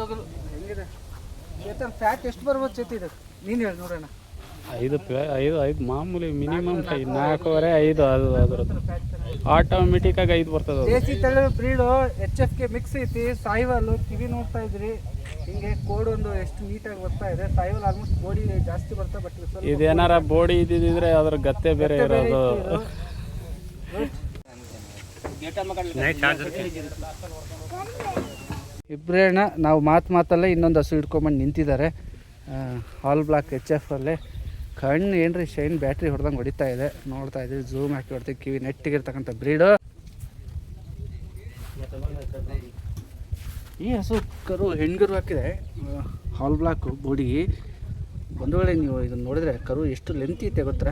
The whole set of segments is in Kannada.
ತೊಗಲು ಹೆಂಗಿದೆ? ಚೇತನ್ ಫ್ಯಾಟ್ ಎಷ್ಟು ಬರ್ಬೋದು ಚೇತಿ ಇದು ನೀನು ಹೇಳಿ ನೋಡೋಣ. ಐದು ಪ್ಲೇ ಐದು ಐದು ಮಾಮೂಲಿ ಮಿನಿಮಮ್ ನಾಲ್ಕೂವರೆ ಐದು ಅದು ಅದ್ರದ್ದು ಆಟೋಮೆಟಿಕ್ ಆಗಿ ಆಟೋಮೆಟಿಕ್ಕಾಗಿ ಐದು ಬರ್ತದೆ ಅದು. ದೇಸಿ ತಳಿ ಬ್ರೀಡು ಎಚ್ ಎಫ್ ಕೆ ಮಿಕ್ಸ್ ಐತಿ ಸಾಯಿವಾಲು ಕಿವಿ ನೋಡ್ತಾ ಇದ್ರಿ. ಹಿಂಗೆ ಕೋಡ್ ಒಂದು ಎಷ್ಟು ನೀಟಾಗಿ ಬರ್ತಾ ಇದೆ. ಸಾಯಿವಾಲ್ ಆಲ್ಮೋಸ್ಟ್ ಬೋಡಿ ಜಾಸ್ತಿ ಬರ್ತಾ ಬಟ್ ಸ್ವಲ್ಪ ಇದೇನಾರ ಬೋಡಿ ಇದ್ದಿದ್ರೆ ಅದ್ರ ಗತ್ತೆ ಬೇರೆ ಇರೋದು. ಇಬ್ಬರೇನ ನಾವು ಮಾತು ಮಾತಲ್ಲೇ ಇನ್ನೊಂದು ಹಸು ಹಿಡ್ಕೊಂಬಂದು ನಿಂತಿದ್ದಾರೆ. ಹಾಲ್ ಬ್ಲಾಕ್ ಎಚ್ ಎಫ್ ಅಲ್ಲೇ. ಕಣ್ಣು ಏನ್ರಿ, ಶೈನ್ ಬ್ಯಾಟ್ರಿ ಹೊಡೆದಂಗೆ ಹೊಡಿತಾ ಇದೆ. ನೋಡ್ತಾ ಇದ್ದೀವಿ ಝೂಮ್ ಹಾಕಿ ಹೊಡ್ತೀವಿ ಕಿವಿ ನೆಟ್ಟಿಗಿರ್ತಕ್ಕಂಥ ಬ್ರೀಡು. ಈ ಹಸು ಕರು, ಹೆಣ್ಗರು ಹಾಕಿದೆ. ಹಾಲ್ ಬ್ಲಾಕ್ ಬೋಡಿ ಒಂದು ವೇಳೆ ನೀವು ಇದನ್ನು ನೋಡಿದ್ರೆ ಕರು ಎಷ್ಟು ಲೆಂತ್ ಐತೆ ಗೊತ್ತಾ?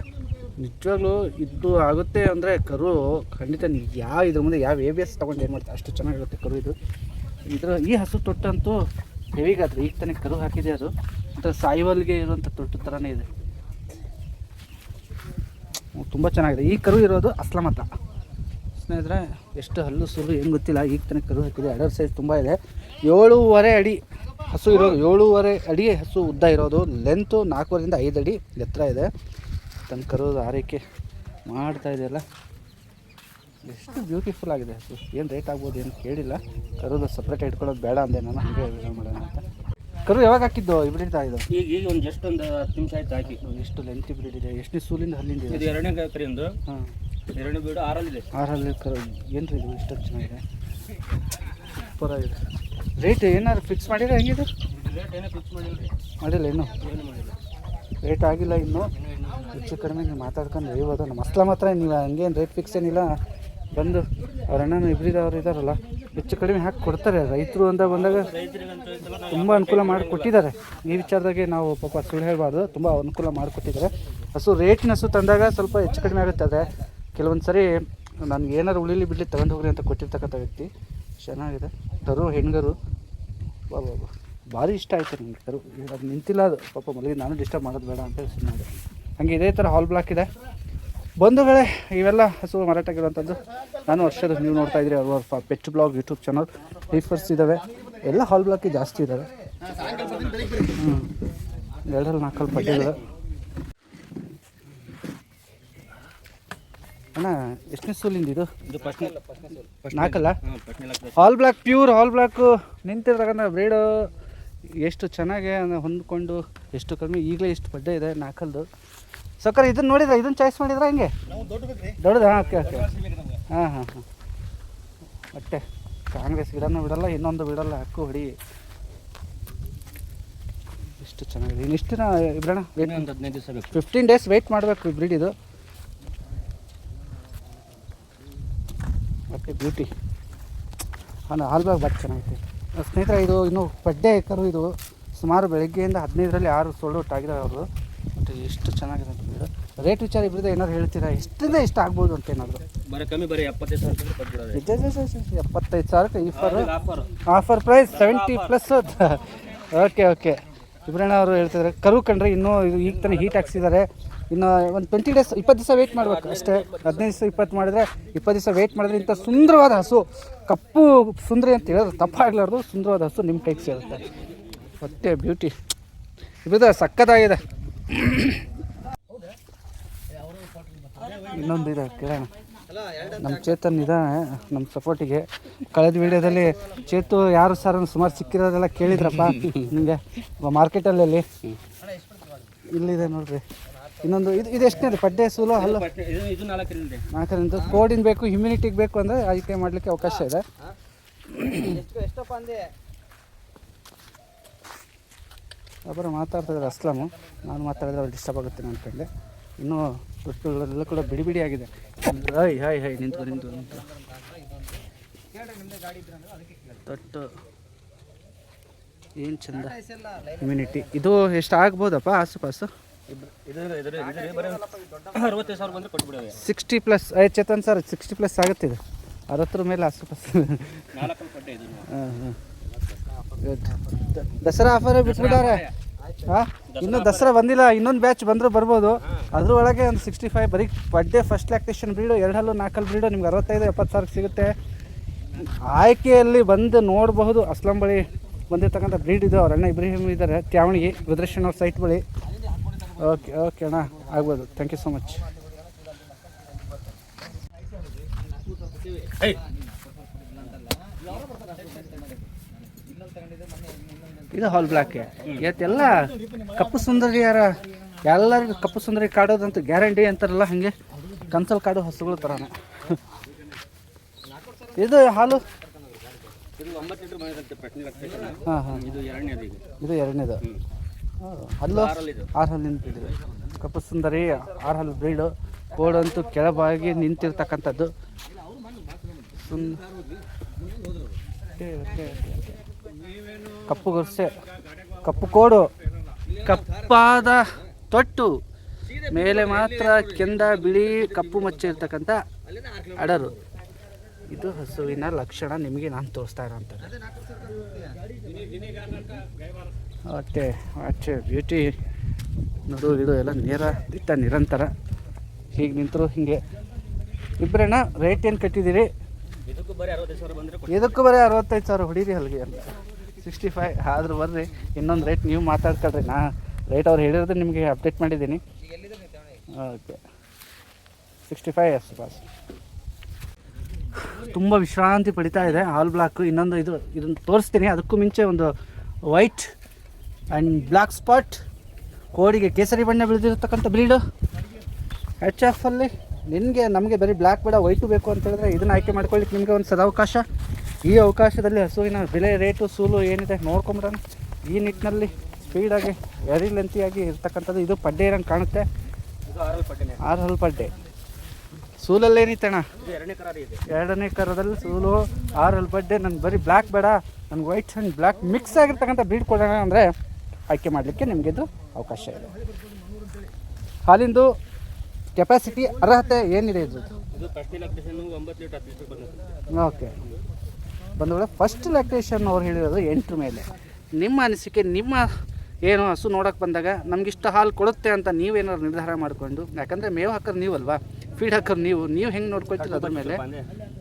ನಿಜವಾಗ್ಲೂ ಇದು ಆಗುತ್ತೆ ಅಂದರೆ ಕರು ಖಂಡಿತ ನೀವು ಯಾವ ಇದ್ರ ಮುಂದೆ ಯಾವ ಎ ಬಿ ಎಸ್ ತೊಗೊಂಡು ಏನು ಮಾಡ್ತಾರೆ, ಅಷ್ಟು ಚೆನ್ನಾಗಿರುತ್ತೆ ಕರು ಇದು. ಇದರ ಈ ಹಸು ತೊಟ್ಟಂತೂ ಹೆವಿಗಾದ್ರೆ, ಈಗ ತನಕ ಕರು ಹಾಕಿದೆ ಅದು. ಒಂಥರ ಸಾಯಿವಲ್ಗೆ ಇರುವಂಥ ತೊಟ್ಟು ಥರನೇ ಇದೆ. ತುಂಬ ಚೆನ್ನಾಗಿದೆ. ಈ ಕರು ಇರೋದು ಅಸ್ಲಮತ. ಹತ್ರ ಸ್ನೇಹಿತರೆ, ಎಷ್ಟು ಹಲ್ಲು ಸುರು ಏನು ಗೊತ್ತಿಲ್ಲ, ಈಗ ತನಕ ಕರು ಹಾಕಿದೆ. ಅಡರ್ ಸೈಜ್ ತುಂಬ ಇದೆ. ಏಳೂವರೆ ಅಡಿ ಹಸು ಇರೋದು, ಏಳೂವರೆ ಅಡಿ ಹಸು ಉದ್ದ ಇರೋದು. ಲೆಂತು ನಾಲ್ಕೂವರೆಯಿಂದ ಐದು ಅಡಿ ಎತ್ತರ ಇದೆ. ತನ್ನ ಕರು ಆರೈಕೆ ಮಾಡ್ತಾ ಇದೆಯಲ್ಲ. ಎಷ್ಟು ಬ್ಯೂಟಿಫುಲ್ ಆಗಿದೆ. ಹಸು ಏನು ರೇಟ್ ಆಗ್ಬೋದು ಏನು ಕೇಳಿಲ್ಲ. ಕರುದು ಸಪ್ರೇಟ್ ಇಟ್ಕೊಳ್ಳೋದು ಬೇಡ ಅಂದೆ ನಾನು. ಹಾಗೆ ಮಾಡೋಣ ಅಂತ. ಕರು ಯಾವಾಗ ಹಾಕಿದ್ದು ಇಬ್ರಿಡ್ ಇದು ಈಗ ಈಗ ಒಂದು ಜಸ್ಟ್ ಒಂದು ಹತ್ತು ನಿಮಿಷ ಆಯ್ತು ಹಾಕಿ. ಎಷ್ಟು ಲೆಂತ್ ಇಬ್ರಿಡ್ ಇದೆ ಎಷ್ಟು ಸೂಲಿಂದ ಹಲ್ಲಿಂದ ಇದು? ಇದೆ ಎರಡನೇ ಕರಿಯಿಂದ ಹಾಂ. ಎರಡನೇ ಬೀಡು ಆರಲ್ಲಿದೆ. ಆರಲ್ಲಿ ಕರು ಏನು ರೀ ಇದು? ಇಷ್ಟೊಂದು ಚೆನ್ನಾಗಿದೆ. ಸೂಪರ್ ಆಗಿದೆ. ರೇಟ್ ಏನಾದ್ರು ಫಿಕ್ಸ್ ಮಾಡಿದ್ರೆ ಹೆಂಗಿದೆ? ರೇಟ್ ಏನೋ ಫಿಕ್ಸ್ ಮಾಡಿಲ್ಲ ಮಾಡಿಲ್ಲ ಇನ್ನೂ? ಏನು ಮಾಡಿಲ್ಲ. ರೇಟ್ ಆಗಿಲ್ಲ ಇನ್ನು? ಹೆಚ್ಚು ಕಡಿಮೆ ನೀವು ಮಾತಾಡ್ಕೊಂಡು ಹೇಳ್ಬೋದು ನಮ್ಮ ಅಸ್ಲ ಮಾತ್ರ. ನೀವು ಹಂಗೇನು ರೇಟ್ ಫಿಕ್ಸ್ ಏನಿಲ್ಲ. ಬಂದು ಅವ್ರ ಅಣ್ಣನ ಇಬ್ಬರಿದ ಅವ್ರು ಇದ್ದಾರಲ್ಲ ಹೆಚ್ಚು ಕಡಿಮೆ ಹಾಕಿ ಕೊಡ್ತಾರೆ. ರೈತರು ಅಂತ ಬಂದಾಗ ತುಂಬ ಅನುಕೂಲ ಮಾಡಿಕೊಟ್ಟಿದ್ದಾರೆ. ಈ ವಿಚಾರದಾಗೆ ನಾವು ಪಾಪ ಸುಳ್ಳು ಹೇಳಬಾರ್ದು, ತುಂಬ ಅನುಕೂಲ ಮಾಡಿಕೊಟ್ಟಿದ್ದಾರೆ. ಹಸು ರೇಟಿನ ಹಸು ತಂದಾಗ ಸ್ವಲ್ಪ ಹೆಚ್ಚು ಕಡಿಮೆ ಆಗುತ್ತೆ, ಆದರೆ ಕೆಲವೊಂದು ಸರಿ ನನಗೆ ಏನಾರು ಉಳಿಲಿ ಬಿಡಲಿ ತಗೊಂಡು ಹೋಗ್ರಿ ಅಂತ ಕೊಟ್ಟಿರ್ತಕ್ಕಂಥ ವ್ಯಕ್ತಿ. ಚೆನ್ನಾಗಿದೆ. ತರು, ಹೆಣ್ಗರು. ಬಾ ಬಾ ಬಾ ಭಾರಿ ಇಷ್ಟ ಆಯಿತು ನನಗೆ ತರು. ಅದು ನಿಂತಿಲ್ಲ ಅದು. ಪಾಪ ಮಲಗಿ ನಾನು ಡಿಸ್ಟರ್ಬ್ ಮಾಡೋದು ಬೇಡ ಅಂತ ಸುಮ್ಮನೆ ಹಾಗೆ ಇದೇ ಥರ ಹಾಲ್ ಬ್ಲಾಕ್ ಇದೆ. ಬಂಧುಗಳೇ ಇವೆಲ್ಲ ಹಸು ಮಾರಾಟಕ್ಕಿರುವಂಥದ್ದು ನಾನು ವರ್ಷದ ನೀವು ನೋಡ್ತಾ ಇದ್ರಿ ಅವ್ರ ಪೆಚ್ ಬ್ಲಾಗ್ ಯೂಟ್ಯೂಬ್ ಚಾನಲ್ ರೀಫರ್ಸ್ ಇದ್ದಾವೆ ಎಲ್ಲ ಹಾಲ್ ಬ್ಲಾಕಿ ಜಾಸ್ತಿ ಇದ್ದಾವೆ ಹ್ಞೂ ಎರಡರಲ್ಲಿ ನಾಲ್ಕಲ್ಲಿ ಪಟ್ಟಿದ್ದಾವೆ ಅಣ್ಣ ಎಷ್ಟನೇ ಸೂಲಿಂದ ಇದು? ನಾಲ್ಕಲ್ಲ? ಹಾಲ್ ಬ್ಲಾಕ್ ಪ್ಯೂರ್ ಹಾಲ್ ಬ್ಲಾಕು ನಿಂತಿರ್ತಕ್ಕಂಥ ಬ್ರೀಡು ಎಷ್ಟು ಚೆನ್ನಾಗಿ ಹೊಂದ್ಕೊಂಡು ಎಷ್ಟು ಕಮ್ಮಿ ಈಗಲೇ ಎಷ್ಟು ಪಡ್ಡೆ ಇದೆ ನಾಲ್ಕಲ್ದು. ಸಕ್ಕರೆ ಇದನ್ನ ನೋಡಿದ್ರೆ? ಇದನ್ನ ಚಾಯ್ಸ್ ಮಾಡಿದ್ರೆ ಹಂಗೆ? ದೊಡ್ಡದು? ಹಾಂ ಓಕೆ ಓಕೆ. ಹಾಂ ಹಾಂ ಹಾಂ. ಮತ್ತೆ ಕಾಂಗ್ರೆಸ್ ಗಿಡನೂ ಬಿಡಲ್ಲ ಇನ್ನೊಂದು ಬಿಡಲ್ಲ ಹಕ್ಕು ಹೊಡಿ. ಇಷ್ಟು ಚೆನ್ನಾಗಿದೆ. ಇನ್ನಿಷ್ಟು ಇಬ್ರಣ ವೇಟ್ ಒಂದು ಹದಿನೈದು ದಿವಸ ಬೇಕು. ಫಿಫ್ಟೀನ್ ಡೇಸ್ ವೆಯ್ಟ್ ಮಾಡಬೇಕು ಬ್ರೀಡ್ ಇದು. ಮತ್ತೆ ಬ್ಯೂಟಿ ಹಾಂ ಆಲ್ಬಾಗ ಬಟ್ ಚೆನ್ನಾಗೈತೆ. ಅಹ್ ಸ್ನೇಹಿತರೆ ಇದು ಇನ್ನು ಪಡ್ಡೆ ಕರು ಇದು ಸುಮಾರು ಬೆಳಗ್ಗೆಯಿಂದ ಹದಿನೈದರಲ್ಲಿ ಆರು ಸೋಲ್ಡ್ ಔಟ್ ಆಗಿದೆ ಅವರು ಬಟ್ ಎಷ್ಟು ಚೆನ್ನಾಗಿದೆ. ರೇಟ್ ವಿಚಾರ ಇಬ್ಬರದ್ದು ಏನಾದ್ರು ಹೇಳ್ತೀರಾ? ಎಷ್ಟಿಂದ ಎಷ್ಟು ಆಗ್ಬೋದು ಅಂತ ಏನಾದ್ರು? ಬರೀ ಕಮ್ಮಿ ಬರೀ ಎಪ್ಪತ್ತೈದು ಸಾವಿರ. ಎಪ್ಪತ್ತೈದು ಸಾವಿರಕ್ಕೆ ಈ fur offer offer price seventy plus okay okay ಇಬ್ರಣ್ಣ ಅವರು ಹೇಳ್ತಿದ್ದಾರೆ ಕರು ಕಂಡ್ರೆ ಇನ್ನೂ ಇದು ಈಗ ತಾನೇ ಹೀಟ್ ಹಾಕ್ಸಿದ್ದಾರೆ ಇನ್ನು ಒಂದು ಟ್ವೆಂಟಿ ಡೇಸ್ ಇಪ್ಪತ್ತು ದಿವಸ ವೆಯ್ಟ್ ಮಾಡ್ಬೇಕು ಅಷ್ಟೇ. ಹದಿನೈದು ದಿವಸ ಇಪ್ಪತ್ತು ಮಾಡಿದ್ರೆ ಇಪ್ಪತ್ತು ದಿವಸ ವೆಯ್ಟ್ ಮಾಡಿದ್ರೆ ಇಂಥ ಸುಂದರವಾದ ಹಸು ಕಪ್ಪು ಸುಂದರಿ ಅಂತ ಹೇಳೋದು ತಪ್ಪಾಗಲಾರ್ದು ಸುಂದರವಾದ ಹಸು ನಿಮ್ಮ ಕೈಗೆ ಸೇರುತ್ತೆ ಮತ್ತೆ ಬ್ಯೂಟಿ ಇಬ್ಬರದ ಸಕ್ಕತ್ತಾಗಿದೆ ಇನ್ನೊಂದು ಇದೆ, ಕೇಳೋಣ. ನಮ್ಮ ಚೇತನ್ ಇದ್ದಾನೆ ನಮ್ಮ ಸಪೋರ್ಟಿಗೆ ಕಳೆದ ವಿಡಿಯೋದಲ್ಲಿ ಚೇತು ಯಾರು ಸರ್ ಸುಮಾರು ಸಿಕ್ಕಿರೋದೆಲ್ಲ ಕೇಳಿದ್ರಪ್ಪ. ನಿಮಗೆ ಮಾರ್ಕೆಟಲ್ಲಿ ಇಲ್ಲಿದೆ ನೋಡ್ರಿ. ಇನ್ನೊಂದು, ಇದು ಇದು ಎಷ್ಟನೇ ರೀ ಪಡ್ಡೆ, ಸೂಲು ಅಲ್ಲ ನಾಲ್ಕರಿಂದ. ಕೋಡಿನ ಬೇಕು ಇಮ್ಯುನಿಟಿಗೆ ಬೇಕು ಅಂದರೆ ಆಯ್ಕೆ ಮಾಡಲಿಕ್ಕೆ ಅವಕಾಶ ಇದೆ. ಒಬ್ಬರು ಮಾತಾಡ್ತಾ ಇದ್ದಾರೆ, ಅಸ್ಲಾಮು. ನಾನು ಮಾತಾಡಿದ್ರೆ ಅವ್ರು ಡಿಸ್ಟರ್ಬ್ ಆಗುತ್ತೆ ಅನ್ಕೊಂಡೆ ಇನ್ನೂ ತೊಟ್ಟುಗಳೆಲ್ಲ ಕೂಡ ಬಿಡಿ ಬಿಡಿ ಆಗಿದೆ. ಹಾಯ್ ಹಾಯ್ ಹಾಯ್ ನಿಂತು ನಿಂತು ನಿಂತು ತೊಟ್ಟು. ಏನು ಚಂದ? ಇಮ್ಯುನಿಟಿ ಇದು ಎಷ್ಟು ಆಗ್ಬೋದಪ್ಪ ಆಸುಪಾಸು? ಸಿಕ್ಸ್ಟಿ ಪ್ಲಸ್ ಐ ಚೇತನ್ ಸರ್ ಸಿಕ್ಸ್ಟಿ ಪ್ಲಸ್ ಆಗುತ್ತೆ ಇದು. ಅರವತ್ತರ ಮೇಲೆ ಆಸುಪಾಸು. ಹಾಂ ಹಾಂ ದಸರಾ ಆಫರ್ ಬಿಟ್ಬಿಟ್ಟಾರೆ ಹಾಂ ಇನ್ನೂ ದಸರಾ ಬಂದಿಲ್ಲ, ಇನ್ನೊಂದು ಬ್ಯಾಚ್ ಬಂದರೂ ಬರ್ಬೋದು. ಒಳಗೆ ಒಂದು ಸಿಕ್ಸ್ಟಿ ಫೈವ್ ಬರೀ ಬಡ್ಡೆ ಫಸ್ಟ್ ಲ್ಯಾಕ್ಟೇಷನ್ ಬ್ರೀಡು ಎರಡು ಹಲ್ಲು ನಾಲ್ಕಲ್ಲಿ ಬ್ರೀಡು ನಿಮ್ಗೆ ಅರವತ್ತೈದು, ಎಪ್ಪತ್ತು ಸಾವಿರಕ್ಕೆ ಸಿಗುತ್ತೆ. ಆಯ್ಕೆಯಲ್ಲಿ ಬಂದು ನೋಡಬಹುದು, ಅಸ್ಲಂ ಬಳಿ ಬಂದಿರ್ತಕ್ಕಂಥ ಬ್ರೀಡ್ ಇದು, ಅವ್ರ ಅಣ್ಣ ಇಬ್ರಾಹಿಂ ಇದ್ದಾರೆ ತ್ಯಾವಣಿಗೆ ರುದ್ರೇಶನ್ ಅವ್ರ ಸೈಟ್ ಬಳಿ. ಓಕೆ ಓಕೆ ಅಣ್ಣ, ಆಗ್ಬೋದು. ಥ್ಯಾಂಕ್ ಯು ಸೊ ಮಚ್ ಇದು ಹಾಲ್ ಬ್ಲಾಕ್ ಇವತ್ತೆಲ್ಲ ಕಪ್ಪು ಸುಂದರಿ ಯಾರ? ಎಲ್ಲರಿಗೂ ಕಪ್ಪು ಸುಂದರಿ ಕಾಡೋದಂತೂ ಗ್ಯಾರಂಟಿ ಅಂತಾರಲ್ಲ ಹಾಗೆ ಕನ್ಸಲ್ ಕಾಡು ಹಸುಗಳು ಥರನ ಇದು ಹಾಲು? ಹಾಂ ಹಾಂ. ಇದು ಎರಡನೇದು ಇದು ಎರಡನೇದು. ಹಲ್ಲು? ಆರು ಹಲ್ಲಿನ ಬ್ರೀಡ್ ಕಪ್ಪು ಸುಂದರಿ ಆರು ಹಲ್ಲು ಬ್ರೀಡು ಕೋಡಂತೂ ಕೆಳಬಾಗಿ ನಿಂತಿರ್ತಕ್ಕಂಥದ್ದು. ಸುಂದ. ಕಪ್ಪು ಗೊರ್ಸೆ ಕಪ್ಪು ಕೋಡು. ಕಪ್ಪಾದ ತೊಟ್ಟು. ಮೇಲೆ ಮಾತ್ರ ಕೆಂದ ಬಿಳಿ ಕಪ್ಪು ಮಚ್ಚೆ ಇರ್ತಕ್ಕಂಥ ಅಡರು. ಇದು ಹಸುವಿನ ಲಕ್ಷಣ ನಿಮಗೆ ನಾನು ತೋರಿಸ್ತಾ ಇರೋಂಥ ಅಷ್ಟೇ ಆಚೆ ಬ್ಯೂಟಿ ನಡು ಇಡು ಎಲ್ಲ ನೇರ ದಿಟ್ಟ ನಿರಂತರ. ಹೀಗೆ ನಿಂತರು ಹೀಗೆ. ಇಬ್ಬರಣ್ಣ ರೇಟ್ ಏನು ಕಟ್ಟಿದ್ದೀರಿ? ಇದಕ್ಕೂ ಬರೀ ಅರವತ್ತೈದು ಸಾವಿರ ಬಂದರೆ ಇದಕ್ಕೂ ಬರೀ ಅರವತ್ತೈದು ಸಾವಿರ ಹೊಡೀರಿ ಅಲ್ಲಿಗೆ ಅಂತ. ಸಿಕ್ಸ್ಟಿ ಫೈ ಆದರೂ ಬರ್ರಿ, ಇನ್ನೊಂದು ರೇಟ್ ನೀವು ಮಾತಾಡ್ಕೊಳ್ರಿ. ನಾ ರೇಟ್ ಅವ್ರು ಹೇಳಿರೋದು ನಿಮಗೆ ಅಪ್ಡೇಟ್ ಮಾಡಿದ್ದೀನಿ. ಓಕೆ ಸಿಕ್ಸ್ಟಿ ಫೈವ್ ಎಸ್ ಪಾಸ್ ತುಂಬ ವಿಶ್ರಾಂತಿ ಪಡಿತಾ ಇದೆ ಆಲ್ ಬ್ಲಾಕ್ ಇನ್ನೊಂದು ಇದು ಇದನ್ನು ತೋರಿಸ್ತೀನಿ. ಅದಕ್ಕೂ ಮುಂಚೆ ಒಂದು ವೈಟ್ ಆ್ಯಂಡ್ ಬ್ಲ್ಯಾಕ್ ಸ್ಪಾಟ್ ಕೋಡಿಗೆ ಕೇಸರಿ ಬಣ್ಣ ಬೆಳೆದಿರತಕ್ಕಂಥ ಬ್ರೀಡು ಎಚ್ ಅಲ್ಲಿ ನಿನಗೆ ನಮಗೆ ಬರೀ ಬ್ಲ್ಯಾಕ್ ಬೇಡ ವೈಟು ಬೇಕು ಅಂತ ಹೇಳಿದ್ರೆ ಇದನ್ನು ಆಯ್ಕೆ ಮಾಡ್ಕೊಳ್ಳಿಕ್ಕೆ ನಿಮಗೆ ಒಂದು ಸದಾವಕಾಶ. ಈ ಅವಕಾಶದಲ್ಲಿ ಹಸುವಿನ ಬೆಲೆ ರೇಟು ಸೂಲು ಏನಿದೆ ನೋಡ್ಕೊಂಬಿಡೋಣ ಈ ನಿಟ್ಟಿನಲ್ಲಿ ಸ್ಪೀಡಾಗಿ ವೆರಿ ಲೆಂತಿಯಾಗಿ ಇರ್ತಕ್ಕಂಥದ್ದು ಇದು ಪಡ್ಡೆ ಇರಂಗೆ ಕಾಣುತ್ತೆ? ಇದು ಆರು ಹಲ್ ಪಡ್ಡೆ. ಸೂಲಲ್ಲಿ ಏನಿತ್ತಣ್ಣ ಎರಡನೇ ಇದೆ. ಕರದಲ್ಲಿ ಸೂಲು ಆರು ಹಲ್ ಪಡ್ಡೆ ನನಗೆ ಬರೀ ಬ್ಲ್ಯಾಕ್ ಬೇಡ ನನಗೆ ವೈಟ್ ಆ್ಯಂಡ್ ಬ್ಲ್ಯಾಕ್ ಮಿಕ್ಸ್ ಆಗಿರ್ತಕ್ಕಂಥ ಬ್ರೀಡ್ ಕೊಡೋಣ ಅಂದರೆ ಆಯ್ಕೆ ಮಾಡಲಿಕ್ಕೆ ನಿಮಗಿದು ಅವಕಾಶ ಇದೆ. ಹಾಲಿಂದು ಕೆಪಾಸಿಟಿ ಅರ್ಹತೆ ಏನಿದೆ ಇದು? ಓಕೆ ಬಂಧುಗಳೇ ಫಸ್ಟ್ ಲ್ಯಾಕ್ಟೇಷನ್ ಅವ್ರು ಹೇಳಿರೋದು ಎಂಟ್ರ ಮೇಲೆ. ನಿಮ್ಮ ಅನಿಸಿಕೆ ನಿಮ್ಮ ಏನು ಹಸು ನೋಡೋಕೆ ಬಂದಾಗ ನಮಗಿಷ್ಟು ಹಾಲು ಕೊಡುತ್ತೆ ಅಂತ ನೀವೇನಾದ್ರು ನಿರ್ಧಾರ ಮಾಡಿಕೊಂಡು ಯಾಕಂದರೆ ಮೇವು ಹಾಕೋರು ನೀವಲ್ವಾ? ಫೀಡ್ ಹಾಕೋರು ನೀವು ನೀವು ಹೆಂಗೆ ನೋಡ್ಕೊಳ್ತೀರ ಅದ್ರ ಮೇಲೆ?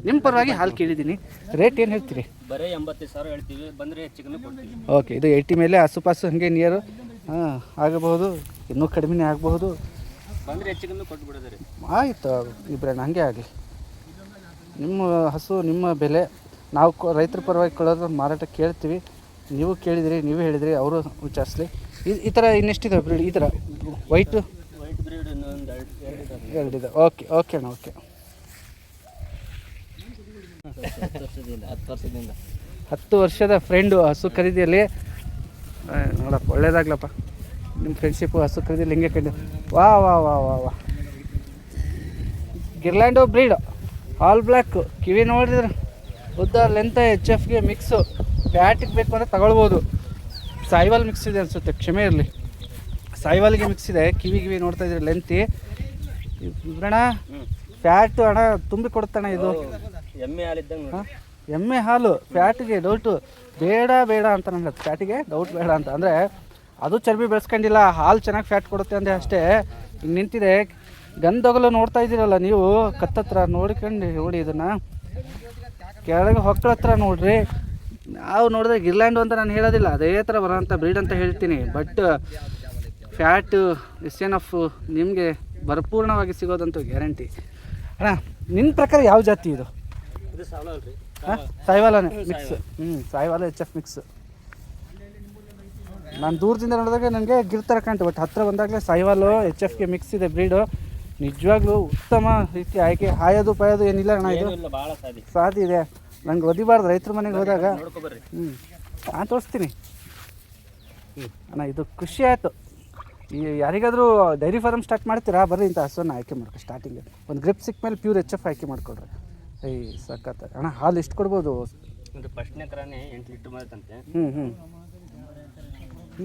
ನಿಮ್ಮ ಪರವಾಗಿ ಹಾಲು ಕೇಳಿದ್ದೀನಿ. ರೇಟ್ ಏನು ಹೇಳ್ತೀರಿ? ಬರೀ ಎಂಬತ್ತೈದು ಸಾವಿರ ಹೇಳ್ತೀವಿ ಬಂದರೆ ಹೆಚ್ಚಿಗೆ ಕೊಡ್ತೀವಿ. ಓಕೆ ಇದು ಏಯ್ಟಿ ಮೇಲೆ ಆಸುಪಾಸು ಹಾಗೆ ನಿಯರು ಹಾಂ ಆಗಬಹುದು ಇನ್ನೂ ಕಡಿಮೆನೇ ಆಗಬಹುದು. ಬಂದರೆ ಹೆಚ್ಚಿಗೆ ಕೊಟ್ಬಿಡೋದು ರೀ ಆಯಿತು ಇಬ್ಬರೇ ಹಂಗೆ ಆಗಲಿ. ನಿಮ್ಮ ಹಸು ನಿಮ್ಮ ಬೆಲೆ ನಾವು ಕೊ ರೈತರ ಪರವಾಗಿ ಕೊಡೋದು ಮಾರಾಟ ಕೇಳ್ತೀವಿ. ನೀವು ಕೇಳಿದಿರಿ ನೀವು ಹೇಳಿದಿರಿ ಅವರು ವಿಚಾರಿಸ್ಲಿ. ಈ- ಈ ಥರ ಇನ್ನೆಷ್ಟಿದೆ ಬ್ರೀಡ್ ಈ ಥರ ವೈಟು. ಎರಡಿದೆ ಓಕೆ ಓಕೆ ಅಣ್ಣ ಓಕೆ ಹತ್ತು ವರ್ಷದಿಂದ ಹತ್ತು ವರ್ಷದಿಂದ. ಹತ್ತು ವರ್ಷದ ಫ್ರೆಂಡು ಹಸು ಖರೀದಿಯಲ್ಲಿ. ನೋಡಪ್ಪ ಒಳ್ಳೇದಾಗ್ಲಪ್ಪ. ನಿಮ್ಮ ಫ್ರೆಂಡ್ಶಿಪ್ಪು ಹಸು ಖರೀದಿಯಲ್ಲಿ ಹಿಂಗೆ ಕಂಡು ವಾ ವಾ ವಾ ವಾ ವಾ. ಗಿರ್ಲ್ಯಾಂಡು ಬ್ರೀಡು ಆಲ್ ಬ್ಲ್ಯಾಕು ಕಿವಿ ನೋಡಿದ್ರೆ ಉದ್ದ ಲೆಂತ ಎಚ್ ಎಫ್ಗೆ ಮಿಕ್ಸು ಬ್ಯಾಟಿಗೆ ಬೇಕು ಅಂದರೆ ತಗೊಳ್ಬೋದು. ಸಾಯಿವಾಲ್ ಮಿಕ್ಸ್ ಇದೆ ಅನಿಸುತ್ತೆ ಕ್ಷಮೆ ಇರಲಿ. ಸಾಯಿವಾಲ್ಗೆ ಮಿಕ್ಸ್ ಇದೆ ಕಿವಿ ಕಿವಿ ನೋಡ್ತಾ ಇದ್ರೆ ಲೆಂತಿ ಇಬ್ರಣ್ಣ ಫ್ಯಾಟು ಅಣ್ಣ ತುಂಬಿ ಕೊಡುತ್ತಣ್ಣ ಇದು. ಎಮ್ಮೆ ಹಾಲಿದ್ದಂಗೆ ಎಮ್ಮೆ ಹಾಲು ಫ್ಯಾಟಿಗೆ ಡೌಟು ಬೇಡ ಬೇಡ ಅಂತ ನನಗೆ ಫ್ಯಾಟಿಗೆ ಡೌಟ್ ಬೇಡ ಅಂತ. ಅಂದರೆ ಅದು ಚರ್ಬಿ ಬೆಳೆಸ್ಕೊಂಡಿಲ್ಲ ಹಾಲು ಚೆನ್ನಾಗಿ ಫ್ಯಾಟ್ ಕೊಡುತ್ತೆ ಅಂದರೆ ಅಷ್ಟೇ. ಹಿಂಗೆ ನಿಂತಿದೆ. ಗಂಧಗಲು ನೋಡ್ತಾ ಇದ್ದೀರಲ್ಲ ನೀವು ಕತ್ತತ್ರ ನೋಡ್ಕೊಂಡು ನೋಡಿ ಇದನ್ನು. ಕೆಳಗೆ ಹೊಕ್ಕಳ ಹತ್ರ ನೋಡ್ರಿ. ನಾವು ನೋಡಿದ್ರೆ ಗಿರ್ಲ್ಯಾಂಡು ಅಂತ ನಾನು ಹೇಳೋದಿಲ್ಲ ಅದೇ ಥರ ಬರೋಂಥ ಬ್ರೀಡ್ ಅಂತ ಹೇಳ್ತೀನಿ. But fat S N F ನಿಮಗೆ ಭರ್ಪೂರ್ಣವಾಗಿ ಸಿಗೋದಂತೂ ಗ್ಯಾರಂಟಿ ಅಣ್ಣ ನಿನ್ನ ಪ್ರಕಾರ ಯಾವ ಜಾತಿ ಇದು? ಹಾಂ? ಸಾಯಿವಾಲನೇ? ಮಿಕ್ಸ್ ಹ್ಞೂ ಸಾಯಿವಾಲ ಎಚ್ ಎಫ್ ಮಿಕ್ಸ್ ನಾನು ದೂರದಿಂದ ನೋಡಿದಾಗ ನನಗೆ ಗಿರ್ತರ ಕಾಣ್ತು ಬಟ್ ಹತ್ತಿರ ಬಂದಾಗಲೇ ಸಾಯಿವಾಲು ಎಚ್ ಎಫ್ಗೆ ಮಿಕ್ಸ್ ಇದೆ ಬ್ರೀಡು ನಿಜವಾಗ್ಲೂ ಉತ್ತಮ ರೀತಿ ಆಯ್ಕೆ ಆಯೋದು ಪಾಯೋದು ಏನಿಲ್ಲ ಅಣ್ಣ ಇದು. ಸಾಧಿ ಇದೆ. ನಂಗೆ ಒದಿಬಾರ್ದು ರೈತರ ಮನೆಗೆ ಹೋದಾಗ. ಹ್ಞೂ ನಾನು ತೋರಿಸ್ತೀನಿ. ಅಣ್ಣ ಇದು ಖುಷಿ ಆಯಿತು. ಈ ಯಾರಿಗಾದರೂ ಡೈರಿ ಫಾರ್ಮ್ ಸ್ಟಾರ್ಟ್ ಮಾಡ್ತೀರಾ? ಬರ್ರಿ ಇಂಥ ಹಸುವನ್ನು ಆಯ್ಕೆ ಮಾಡ್ಕೊ ಸ್ಟಾರ್ಟಿಂಗ್ ಒಂದು ಗ್ರಿಪ್ ಸಿಕ್ಕ ಮೇಲೆ ಪ್ಯೂರ್ ಎಚ್ ಎಫ್ ಆಯ್ಕೆ ಮಾಡ್ಕೊಡ್ರಿ. ಐ ಸಖತ್. ಅಣ್ಣ ಹಾಲು ಎಷ್ಟು ಕೊಡ್ಬೋದು? ಒಂದು ಫಸ್ಟ್ನೇ ಥರನೇ ಎಂಟು ಲೀಟ್ರ್ ಹ್ಞೂ ಹ್ಞೂ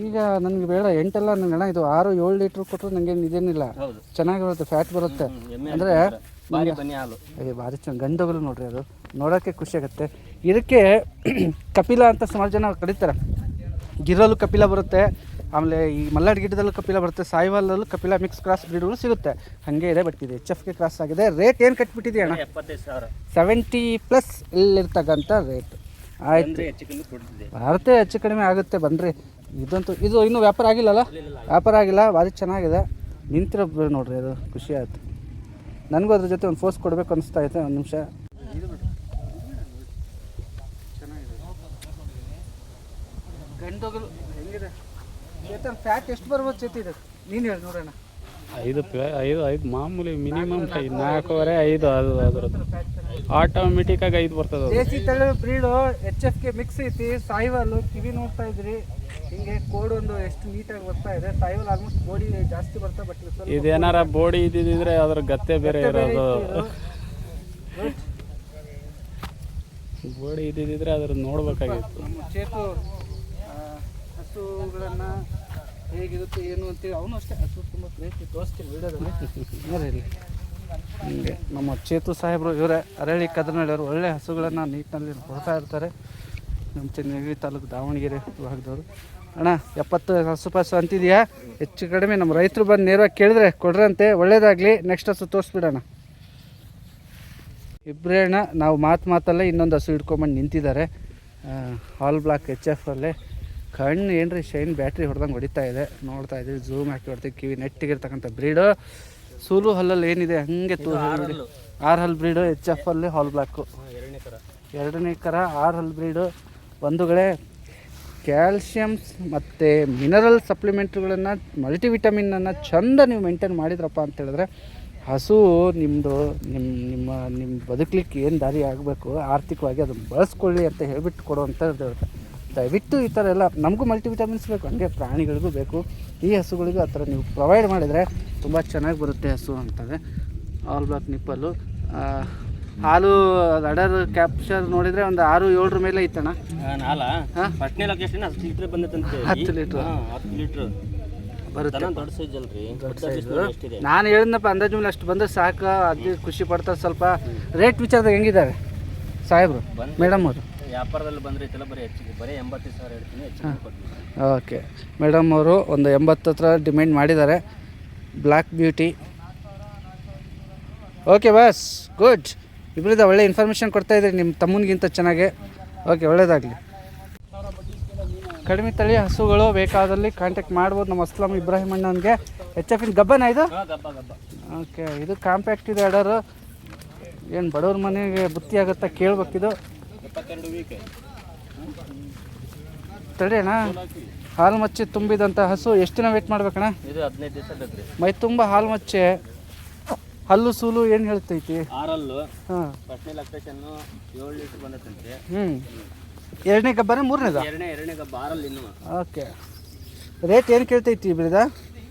ಈಗ ನನಗೆ ಬೇಡ ಎಂಟೆಲ್ಲ ನನಗೆ ಅಣ್ಣ ಇದು ಆರು ಏಳು ಲೀಟ್ರ್ ಕೊಟ್ಟರು ನನಗೆ ಇದೇನಿಲ್ಲ. ಚೆನ್ನಾಗಿ ಬರುತ್ತೆ ಫ್ಯಾಟ್ ಬರುತ್ತೆ. ಅಂದರೆ ಏ ಭಾರಿ ಚೆನ್ನಾಗಿ ಗಂಡಗಳು ನೋಡ್ರಿ ಅದು. ನೋಡೋಕ್ಕೆ ಖುಷಿ ಆಗುತ್ತೆ. ಇದಕ್ಕೆ ಕಪಿಲ ಅಂತ ಸುಮಾರು ಜನ ಕರೀತಾರೆ. ಗಿರಲು ಕಪಿಲ ಬರುತ್ತೆ ಆಮೇಲೆ ಈ ಮಲ್ನಾಡ್ ಗಿಡದಲ್ಲೂ ಕಪಿಲ ಬರುತ್ತೆ ಸಾಯಿವಾಲಲ್ಲೂ ಕಪಿಲ ಮಿಕ್ಸ್ ಕ್ರಾಸ್ ಬ್ರೀಡ್ಗಳು ಸಿಗುತ್ತೆ. ಹಾಗೆ ಇದೆ ಬಟ್ ಇದು ಎಚ್ ಎಫ್ಗೆ ಕ್ರಾಸ್ ಆಗಿದೆ. ರೇಟ್ ಏನು ಕಟ್ಬಿಟ್ಟಿದೆ ಅಣ್ಣ ಸೆವೆಂಟಿ ಪ್ಲಸ್ ಇಲ್ಲಿರ್ತಕ್ಕಂಥ ರೇಟ್ ಆಯ್ತು. ಭಾರತ ಹೆಚ್ಚು ಕಡಿಮೆ ಆಗುತ್ತೆ ಬನ್ನಿರಿ ಇದಂತೂ ಇದು ಇನ್ನೂ ವ್ಯಾಪಾರ ಆಗಿಲ್ಲಲ್ಲ? ವ್ಯಾಪಾರ ಆಗಿಲ್ಲ ಭಾರಿ ಚೆನ್ನಾಗಿದೆ. ನಿಂತಿರೋ ನೋಡ್ರಿ ಅದು ಖುಷಿ ಆಯ್ತು. ನನಗೂ ಅದ್ರ ಜೊತೆ ಒಂದು ಫೋರ್ಸ್ ಕೊಡಬೇಕು ಅನಿಸ್ತಾ ಐತೆ ಒಂದು ನಿಮಿಷ. ಗಂಡೋಗಲು ಹೆಂಗಿದೆ? ಚೇತನ್ ಫ್ಯಾಟ್ ಎಷ್ಟು ಬರ್ಬೋದು ಚೇತಿ ಇದು? ನೀನು ಹೇಳಿ ನೋಡೋಣ. ಐದು ಐದು ಐದು ಮಾಮೂಲಿ ಮಿನಿಮಮ್ ನಾಲ್ಕೂವರೆ ಐದು ಅದು ಅದ್ರದ್ದು. ಆಟೋಮೆಟಿಕ್ ಆಗಿ ಐದು ಬರ್ತದೆ ದೇಸಿ ತಳಿ ಬ್ರೀಡು ಎಚ್ ಎಫ್ಗೆ ಮಿಕ್ಸ್ ಐತಿ ಸಾಯಿವಾಲು ಕಿವಿ ನೋಡ್ತಾ ಇದ್ರಿ. ಹಿಂಗೆ ಕೋಡ್ ಒಂದು ಎಷ್ಟು ನೀಟಾಗಿ ಬರ್ತಾ ಇದೆ. ಸಾಯಿವಾಲ್ ಆಲ್ಮೋಸ್ಟ್ ಬೋಡಿ ಜಾಸ್ತಿ ಬರ್ತಾ ಬಟ್ ಸ್ವಲ್ಪ ಇದೇನಾರ ಬೋಡಿ ಇದ್ದಿದ್ರೆ ಅದ್ರ ಗತ್ತೆ ಬೇರೆ ಇರೋದು. ಬೋಡಿ ಇದ್ದಿದ್ರೆ ಅದ್ರ ನೋಡ್ಬೇಕಾಗಿತ್ತು. ಚೇತು ಹಸುಗಳನ್ನ ಹೇಗಿರುತ್ತೆ ಏನು ಅಂತೇಳಿ ಅವನು ಅಷ್ಟೇ. ಹಸು ತುಂಬ ಪ್ರೀತಿ ತೋರಿಸ್ತೀನಿ ವಿಡಿಯೋದಲ್ಲಿ. ಹಿಂಗೆ ನಮ್ಮ ಚೇತು ಸಾಹೇಬರು, ಇವರೇ ಅರಳಿ ಕದನಳ್ಳಿಯವರು ಒಳ್ಳೆ ಹಸುಗಳನ್ನು ನೀಟ್ನಲ್ಲಿ ಕೊಡ್ತಾ ಇರ್ತಾರೆ. ನಮ್ಮ ಚೆನ್ನಗಿರಿ ತಾಲೂಕು ದಾವಣಗೆರೆ ವಿಭಾಗದವರು. ಅಣ್ಣ, ಎಪ್ಪತ್ತು ಹಸು ಪಾಸು ಅಂತಿದೆಯಾ? ಹೆಚ್ಚು ಕಡಿಮೆ ನಮ್ಮ ರೈತರು ಬಂದು ನೇರವಾಗಿ ಕೇಳಿದ್ರೆ ಕೊಡ್ರಂತೆ, ಒಳ್ಳೇದಾಗಲಿ. ನೆಕ್ಸ್ಟ್ ಹಸು ತೋರಿಸ್ಬಿಡೋಣ. ಇಬ್ಬರೇ ಅಣ್ಣ, ನಾವು ಮಾತು ಮಾತಲ್ಲೇ ಇನ್ನೊಂದು ಹಸು ಹಿಡ್ಕೊಂಬಂದು ನಿಂತಿದ್ದಾರೆ. ಹಾಲ್ ಬ್ಲಾಕ್ ಎಚ್ ಎಫ್ ಅಲ್ಲಿ. ಕಣ್ಣು ಏನ್ರಿ, ಶೈನ್ ಬ್ಯಾಟ್ರಿ ಹೊಡೆದಂಗೆ ಹೊಡಿತಾ ಇದೆ. ನೋಡ್ತಾ ಇದ್ದೀವಿ, ಝೂಮ್ ಹಾಕಿ ಹೊಡ್ತೀವಿ, ಕಿವಿ ನೆಟ್ಟಿಗಿರ್ತಕ್ಕಂಥ ಬ್ರೀಡು. ಸೂಲು ಹಲ್ಲಲ್ಲಿ ಏನಿದೆ? ಹಂಗೆ ತೂ ಆರ್ ಹಲ್ ಬ್ರೀಡು ಎಚ್ ಎಫ್ ಅಲ್ಲಿ ಹಾಲ್ ಬ್ಲಾಕು. ಎರಡನೇ ಕರ. ಆರ್ ಹಲ್ ಬ್ರೀಡು. ಬಂಧುಗಳೇ ಕ್ಯಾಲ್ಶಿಯಮ್ಸ್ ಮತ್ತು ಮಿನರಲ್ ಸಪ್ಲಿಮೆಂಟ್ಗಳನ್ನು ಮಲ್ಟಿವಿಟಮಿನನ್ನು ಚಂದ ನೀವು ಮೇಂಟೈನ್ ಮಾಡಿದ್ರಪ್ಪ ಅಂತ ಹೇಳಿದ್ರೆ ಹಸು ನಿಮ್ಮದು ನಿಮ್ಮ ನಿಮ್ಮ ನಿಮ್ಮ ಬದುಕಲಿಕ್ಕೆ ಏನು ದಾರಿ ಆಗಬೇಕು ಆರ್ಥಿಕವಾಗಿ ಅದನ್ನು ಬಳಸ್ಕೊಳ್ಳಿ ಅಂತ ಹೇಳಿಬಿಟ್ಟು ಕೊಡುವಂಥದ್ದು ಇರುತ್ತೆ. ದಯವಿಟ್ಟು ಈ ಥರ ಎಲ್ಲ ನಮಗೂ ಮಲ್ಟಿವಿಟಮಿನ್ಸ್ ಬೇಕು ಹಂಗೆ ಪ್ರಾಣಿಗಳಿಗೂ ಬೇಕು. ಈ ಹಸುಗಳಿಗೂ ಆ ಥರ ನೀವು ಪ್ರೊವೈಡ್ ಮಾಡಿದರೆ ತುಂಬ ಚೆನ್ನಾಗಿ ಬರುತ್ತೆ ಹಸು ಅಂತಂದರೆ. ಆಲ್ ಬ್ಲಾಕ್ ನಿಪ್ಪಲ್ಲು ಹಾಲು ಅಡರ್ ಕ್ಯಾಪ್ಚರ್ ನೋಡಿದರೆ ಒಂದು ಆರು ಏಳರ ಮೇಲೆ ಐತಣ್ಣ. ಹತ್ತು ಲೀಟ್ರ್ ಬಂದೈತಂತೆ ಹತ್ತು ಲೀಟ್ರ್ ಹತ್ತು ಲೀಟ್ರ್ ಬರುತ್ತೆ. ದೊಡ್ಡ ಸೈಜ್ ಅಲ್ರಿ. ದೊಡ್ಡ ಸೈಜ್ ಎಷ್ಟಿದೆ? ನಾನು ಹೇಳಿದ್ನಪ್ಪ ಅಂದಾಜು ಮೇಲೆ ಅಷ್ಟು ಬಂದರೆ ಸಾಕು. ಅದು ಖುಷಿ ಪಡ್ತಾರೆ ಸ್ವಲ್ಪ. ರೇಟ್ ವಿಚಾರದಾಗ ಹೆಂಗಿದ್ದಾರೆ? ಸಾಹೇಬ್ರು ಮೇಡಮ್ ಅವರು. ವ್ಯಾಪಾರದಲ್ಲಿ ಬಂದ್ರೆ ಬರೀ ಹೆಚ್ಚಿಗೆ ಬರೀ ಎಂಬತ್ತೈದು ಸಾವಿರ ಹೇಳ್ತೀನಿ ಹೆಚ್ಚಿಗೆ ಕೊಡ್ತೀನಿ. ಓಕೆ. ಮೇಡಮ್ ಅವರು ಒಂದು ಎಂಬತ್ತು ಹತ್ರ ಡಿಮ್ಯಾಂಡ್ ಮಾಡಿದ್ದಾರೆ. Black beauty. ಓಕೆ ಬಸ್ ಗುಡ್. ಇಬ್ಬರಿಂದ ಒಳ್ಳೆ ಇನ್ಫಾರ್ಮೇಷನ್ ಕೊಡ್ತಾ ಇದ್ದೀರಿ ನಿಮ್ಮ ತಮ್ಮನಿಗಿಂತ ಚೆನ್ನಾಗೆ. ಓಕೆ ಒಳ್ಳೇದಾಗಲಿ. ಕಡಿಮೆ ತಳಿ ಹಸುಗಳು ಬೇಕಾದಲ್ಲಿ ಕಾಂಟ್ಯಾಕ್ಟ್ ಮಾಡ್ಬೋದು ನಮ್ಮ ಅಸ್ಲಾಂ ಇಬ್ರಾಹಿಂ ಅಣ್ಣನಿಗೆ. ಎಚ್ ಎಫ್ ಇನ್ ಗಬ್ಬನ ಇದು? ಓಕೆ ಇದು ಕಾಂಪ್ಯಾಕ್ಟ್ ಇದೆ ಆರ್ಡರು ಏನು ಬಡವ್ರ ಮನೆಗೆ ಬುತ್ತಿ ಆಗುತ್ತಾ ಕೇಳ್ಬೇಕಿದು. ಇಪ್ಪತ್ತೆರಡು ವೀಕ್ ತಡಿಯಣ್ಣ ಹಾಲು ಮಚ್ಚಿ ತುಂಬಿದಂಥ ಹಸು ಎಷ್ಟು ದಿನ ವೇಟ್ ಮಾಡ್ಬೇಕಣ್ಣ? ಇದು ಹದಿನೈದು ದಿವಸ ಬೇಕ್ರಿ ಮೈ ತುಂಬ ಹಾಲು ಮಚ್ಚೆ. ಹಲ್ಲು ಸೂಲು ಏನು ಹೇಳ್ತೈತಿ? ಆರಲ್ಲು. ಹಾಂ. ಫಸ್ಟ್ನೇ ಲೊಕೇಶನ್ನು ಏಳು ಲೀಟ್ರ್ ಬಂದತ್ತಂತೆ. ಹ್ಞೂ ಎರಡನೇ ಗಬ್ಬರ ಮೂರನೇದ? ಎರಡನೇ ಎರಡನೇ ಗಬ್ಬ ಆರಲ್ಲಿ ಇನ್ನು. ಓಕೆ. ರೇಟ್ ಏನು ಕೇಳ್ತೈತಿ ಬಿಡಿದ?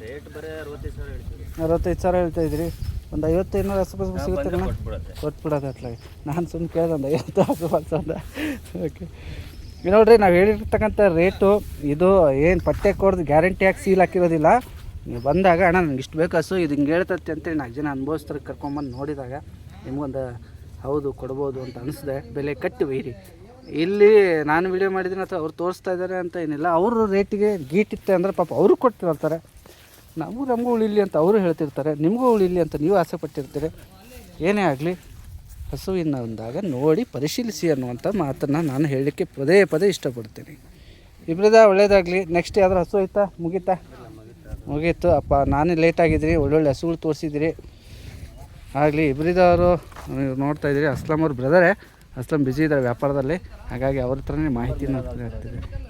ರೇಟ್ ಬರೀ ಅರವತ್ತೈದು ಸಾವಿರ ಹೇಳ್ತೀವಿ. ಅರವತ್ತೈದು ಸಾವಿರ ಹೇಳ್ತಾ ಇದ್ರಿ. ಒಂದು ಐವತ್ತು ಇನ್ನೂರು ಬಂದ್ರೆ ಸಿಗುತ್ತೆ ಕೊಟ್ಬಿಡೋದು ಅತ್ಲಾಗೆ. ನಾನು ಸುಮ್ಮನೆ ಕೇಳಿದೆ ಒಂದು ಐವತ್ತು ಆಸುಪಾಸು ಅಂದ ಓಕೆ ನೋಡಿರಿ ನಾವು ಹೇಳಿರ್ತಕ್ಕಂಥ ರೇಟು ಇದು ಏನು ಪಟ್ಟೆ ಗ್ಯಾರಂಟಿ ಗ್ಯಾರಂಟಿಯಾಗಿ ಸೀಲ್ ಹಾಕಿರೋದಿಲ್ಲ. ನೀವು ಬಂದಾಗ ಅಣ್ಣ ನನಗೆ ಇಷ್ಟು ಬೇಕು ಹಸು ಇದು ಹಿಂಗೆ ಹೇಳ್ತೈತೆ ಅಂತೇಳಿ ನಾಲ್ಕು ಜನ ಅನುಭವಿಸ್ತಾರೆ ಕರ್ಕೊಂಬಂದು ನೋಡಿದಾಗ ನಿಮಗೊಂದು ಹೌದು ಕೊಡ್ಬೋದು ಅಂತ ಅನಿಸಿದೆ. ಬೆಲೆ ಕಟ್ಟಿ ಬೈರಿ. ಇಲ್ಲಿ ನಾನು ವಿಡಿಯೋ ಮಾಡಿದ್ದೀನಿ ಅಥವಾ ಅವ್ರು ತೋರಿಸ್ತಾ ಇದ್ದಾರೆ ಅಂತ ಏನಿಲ್ಲ. ಅವರು ರೇಟಿಗೆ ಗೀಟಿತ್ತೆ ಅಂದರೆ ಪಾಪ ಅವರು ಕೊಟ್ಟಿರ್ತಾರೆ. ನಮಗೂ ನಮಗೂ ಉಳಿಲಿ ಅಂತ ಅವರು ಹೇಳ್ತಿರ್ತಾರೆ, ನಿಮಗೂ ಉಳಿಲಿ ಅಂತ ನೀವು ಆಸೆ ಪಟ್ಟಿರ್ತೀರಿ ಏನೇ ಆಗಲಿ, ಹಸುವಿನ ಅಂದಾಗ ನೋಡಿ ಪರಿಶೀಲಿಸಿ ಅನ್ನುವಂಥ ಮಾತನ್ನು ನಾನು ಹೇಳಲಿಕ್ಕೆ ಪದೇ ಪದೇ ಇಷ್ಟಪಡ್ತೀನಿ. ಇಬ್ಬರದ ಒಳ್ಳೇದಾಗಲಿ. ನೆಕ್ಸ್ಟ್ ಯಾವ್ದಾರು ಹಸು ಆಯ್ತಾ? ಮುಗೀತಾ? ಮುಗೀತು. ಅಪ್ಪ, ನಾನೇ ಲೇಟ್ ಆಗಿದ್ರಿ. ಒಳ್ಳೊಳ್ಳೆ ಹಸುಗಳು ತೋರಿಸಿದಿರಿ. ಆಗಲಿ ಇಬ್ಬರಿದವರು ನೀವು ನೋಡ್ತಾ ಇದ್ದೀರಿ. ಅಸ್ಲಾಂ ಅವ್ರ ಬ್ರದರೇ ಅಸ್ಲಾಂ ಬ್ಯುಸಿ ಇದ್ದಾರೆ ವ್ಯಾಪಾರದಲ್ಲಿ. ಹಾಗಾಗಿ ಅವ್ರ ಹತ್ರನೇ ಮಾಹಿತಿನ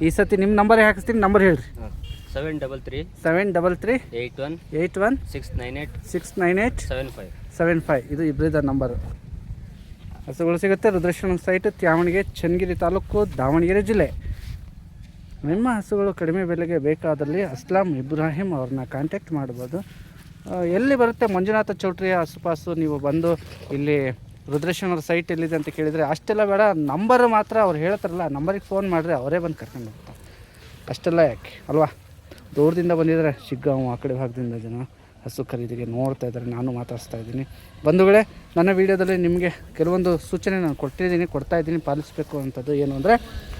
ಈ ಸತಿ ನಿಮ್ಮ ನಂಬರೇ ಹಾಕಿಸ್ತೀನಿ? ನಂಬರ್ ಹೇಳ್ರಿ. Seven double three seven double three eight one eight one six nine eight six nine eight seven five seven five ಇದು ಇಬ್ಬರಿದ ನಂಬರು ಹಸುಗಳು ಸಿಗುತ್ತೆ ರುದ್ರೇಶ್ವರ ಸೈಟ್ ತ್ಯಾವಣಿಗೆ ಚನ್ನಗಿರಿ ತಾಲೂಕು ದಾವಣಗೆರೆ ಜಿಲ್ಲೆ. ನಿಮ್ಮ ಹಸುಗಳು ಕಡಿಮೆ ಬೆಲೆಗೆ ಬೇಕಾದಲ್ಲಿ ಅಸ್ಲಾಂ ಇಬ್ರಾಹಿಂ ಅವ್ರನ್ನ ಕಾಂಟ್ಯಾಕ್ಟ್ ಮಾಡ್ಬೋದು. ಎಲ್ಲಿ ಬರುತ್ತೆ ಮಂಜುನಾಥ ಚೌಟ್ರಿಯ ಆಸುಪಾಸು ನೀವು ಬಂದು ಇಲ್ಲಿ ರುದ್ರೇಶ್ವರ ಸೈಟ್ ಎಲ್ಲಿದೆ ಅಂತ ಕೇಳಿದರೆ ಅಷ್ಟೆಲ್ಲ ಬೇಡ ನಂಬರ್ ಮಾತ್ರ ಅವ್ರು ಹೇಳ್ತಾರಲ್ಲ ನಂಬರಿಗೆ ಫೋನ್ ಮಾಡಿದ್ರೆ ಅವರೇ ಬಂದು ಕರ್ಕೊಂಡು ಹೋಗ್ತಾರೆ. ಅಷ್ಟೆಲ್ಲ ಯಾಕೆ? ಅಲ್ವಾ? ದೂರದಿಂದ ಬಂದಿದ್ದಾರೆ ಶಿಗ್ಗಾಂವ್ ಆ ಕಡೆ ಭಾಗದಿಂದ ಜನ ಹಸು ಖರೀದಿಗೆ ನೋಡ್ತಾ ಇದ್ದಾರೆ, ನಾನು ಮಾತಾಡಿಸ್ತಾ ಇದ್ದೀನಿ. ಬಂಧುಗಳೇ, ನನ್ನ ವೀಡಿಯೋದಲ್ಲಿ ನಿಮಗೆ ಕೆಲವೊಂದು ಸೂಚನೆ ನಾನು ಕೊಟ್ಟಿದ್ದೀನಿ, ಕೊಡ್ತಾ ಇದ್ದೀನಿ, ಪಾಲಿಸಬೇಕು ಅಂಥದ್ದು ಏನು ಅಂದರೆ,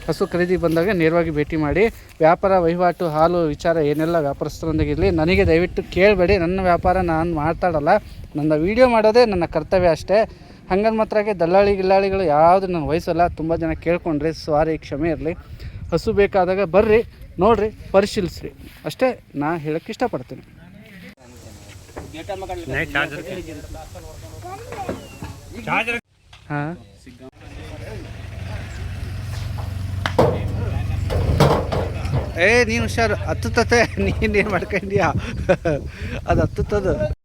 ಹಸು ಖರೀದಿ ಬಂದಾಗ ನೇರವಾಗಿ ಭೇಟಿ ಮಾಡಿ, ವ್ಯಾಪಾರ ವಹಿವಾಟು, ಹಾಲು ವಿಚಾರ ಏನೆಲ್ಲ ವ್ಯಾಪಾರಸ್ಥರೊಂದಿಗೆ ಇರಲಿ, ನನಗೆ ದಯವಿಟ್ಟು ಕೇಳಬೇಡಿ, ನನ್ನ ವ್ಯಾಪಾರ ನಾನು ಮಾತಾಡಲ್ಲ, ನನ್ನ ವೀಡಿಯೋ ಮಾಡೋದೇ ನನ್ನ ಕರ್ತವ್ಯ ಅಷ್ಟೇ. ಹಂಗಂದ್ ಮಾತ್ರಾಗೆ ದಲ್ಲಾಳಿ ಗಿಲ್ಲಾಳಿಗಳು ಯಾವುದು ನಾನು ವಹಿಸಲ್ಲ, ತುಂಬ ಜನ ಕೇಳ್ಕೊಂಡ್ರಿ ಸಾರಿ ಕ್ಷಮೆ ಇರಲಿ. ಹಸು ಬೇಕಾದಾಗ ಬರ್ರಿ ನೋಡ್ರಿ ಪರಿಶೀಲಿಸ್ರಿ. ಅಷ್ಟೇ ನಾ ಹೇಳಕ್ಕೆ ಇಷ್ಟಪಡ್ತೀನಿ. ಹಾಂ. ಏ ನೀನು ಹುಷಾರು. ಹತ್ತುತ್ತೆ ನೀನೇನು ಮಾಡ್ಕೊಂಡಿಯಾ? ಅದು ಹತ್ತುತ್ತದು.